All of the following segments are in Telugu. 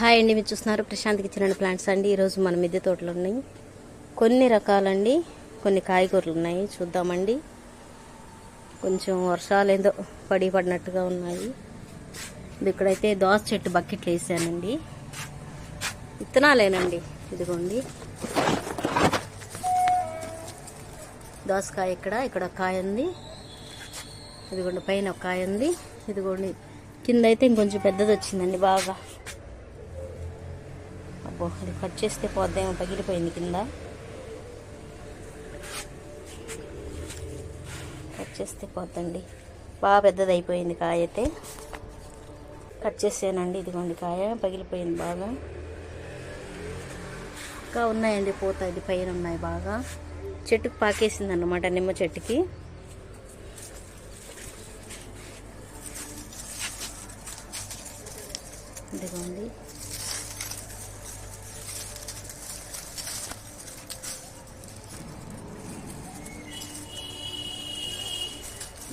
హాయ్ అండి మీరు చూస్తున్నారు ప్రశాంత్ కిచెన్ ప్లాంట్స్ అండి. ఈరోజు మన మిద్దె తోటలు ఉన్నాయి. కొన్ని రకాలండి కొన్ని కాయగూరలు ఉన్నాయి. చూద్దామండి. కొంచెం వర్షాలు ఏదో పడి పడినట్టుగా ఉన్నాయి. ఇక్కడైతే దోస చెట్టు బకెట్లు వేసానండి. విత్తనాలేనండి ఇదిగోండి. దోసకాయ ఇక్కడ ఇక్కడ ఒక కాయ ఉంది. ఇదిగోండి పైన ఒక కాయ ఉంది. ఇదిగోండి. కింద అయితే ఇంకొంచెం పెద్దది వచ్చిందండి బాగా. అబ్బో అది కట్ చేస్తే పోద్దేమో పగిలిపోయింది కింద. కట్ చేస్తే పోద్దండి. బాగా పెద్దది అయిపోయింది కాయ అయితే కట్ చేసానండి ఇదిగోండి కాయ పగిలిపోయింది బాగా. ఇంకా ఉన్నాయండి పూత ఇది పైన ఉన్నాయి బాగా. చెట్టుకు పాకేసింది అన్నమాట నిమ్మ చెట్టుకి. ఇదిగోండి.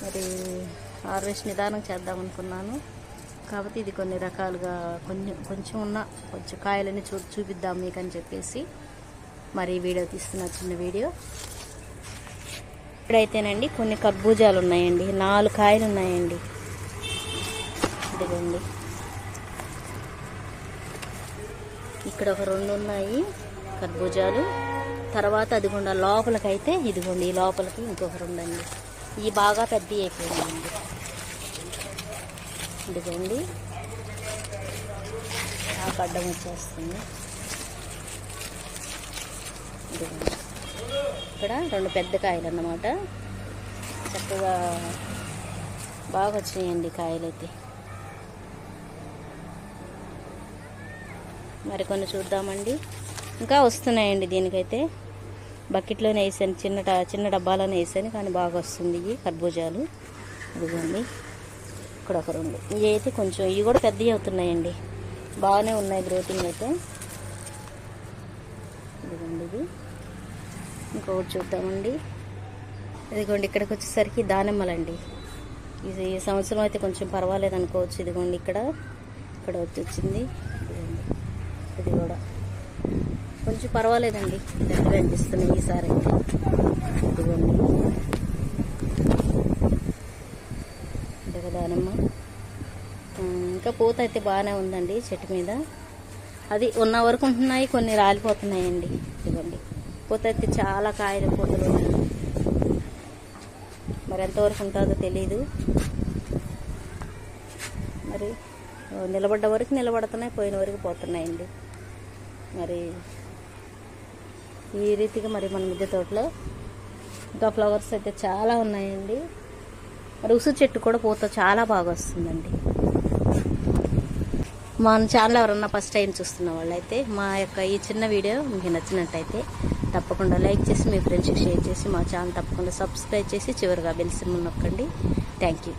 మరి హార్వెస్ట్ నిదానం చేద్దాం అనుకున్నాను. కాబట్టి ఇది కొన్ని రకాలుగా కొంచెం కొంచెం ఉన్న కొంచెం కాయలని చూ చూపిద్దాం మీకు అని చెప్పేసి మరి వీడియో తీస్తున్న చిన్న వీడియో. ఇప్పుడైతేనండి కొన్ని కర్బూజాలు ఉన్నాయండి. నాలుగు కాయలు ఉన్నాయండి. ఇదిగోండి. ఇక్కడ ఒక రెండు ఉన్నాయి కర్బూజాలు. తర్వాత అదిగోండి ఆ లోపలికైతే ఇదిగోండి ఈ లోపలికి ఇంకొక రెండు అండి. ఇవి బాగా పెద్ద అయిపోయిందండి ఇదిగోండి. ఆ గడ్డం వచ్చేస్తుంది. ఇదిగోండి. ఇక్కడ రెండు పెద్ద కాయలు అన్నమాట. చక్కగా బాగా వచ్చినాయండి కాయలైతే. మరి కొన్ని చూద్దామండి. ఇంకా వస్తున్నాయండి దీనికైతే. బకెట్లోనే వేసాను. చిన్న చిన్న డబ్బాలోనే వేసాను. కానీ బాగా వస్తుంది ఇవి కర్బూజాలు. ఇదిగోండి. ఇక్కడ ఒక రెండు. ఇవి అయితే కొంచెం ఇవి కూడా పెద్దవి అవుతున్నాయండి. బాగానే ఉన్నాయి గ్రోతింగ్ అయితే. ఇదిగోండి ఇది. ఇంకొకటి చూద్దామండి. ఇదిగోండి ఇక్కడికి వచ్చేసరికి దానిమ్మలండి. ఇది ఈ సంవత్సరం అయితే కొంచెం పర్వాలేదు అనుకోవచ్చు. ఇదిగోండి ఇక్కడ. ఇక్కడ వచ్చి వచ్చింది. ఇది కూడా. కొంచెం పర్వాలేదండి. రెండు అనిపిస్తున్నాయి ఈసారి. అయితే ఇదిగోండి ఇదిగో ఇంకా పూత అయితే బాగానే ఉందండి చెట్టు మీద. అది ఉన్న వరకు ఉంటున్నాయి కొన్ని రాలిపోతున్నాయండి. ఇదిగోండి. పూత అయితే చాలా కాయలు పూతలు. మరి ఎంతవరకు ఉంటుందో తెలీదు. మరి నిలబడ్డ వరకు నిలబడుతున్నాయి పోయిన వరకు పోతున్నాయండి. మరి ఈ రీతిగా మరి మన మిద్దె తోటలో ఇంకా ఫ్లవర్స్ అయితే చాలా ఉన్నాయండి. మరి ఉసు చెట్టు కూడా పూత చాలా బాగా వస్తుందండి. మన ఛానల్ ఎవరన్నా ఫస్ట్ టైం చూస్తున్న వాళ్ళైతే మా యొక్క ఈ చిన్న వీడియో మీకు నచ్చినట్టయితే తప్పకుండా లైక్ చేసి మీ ఫ్రెండ్స్కి షేర్ చేసి మా ఛానల్ తప్పకుండా సబ్స్క్రైబ్ చేసి చివరిగా బెల్సిమ్ నొక్కండి. Thank you.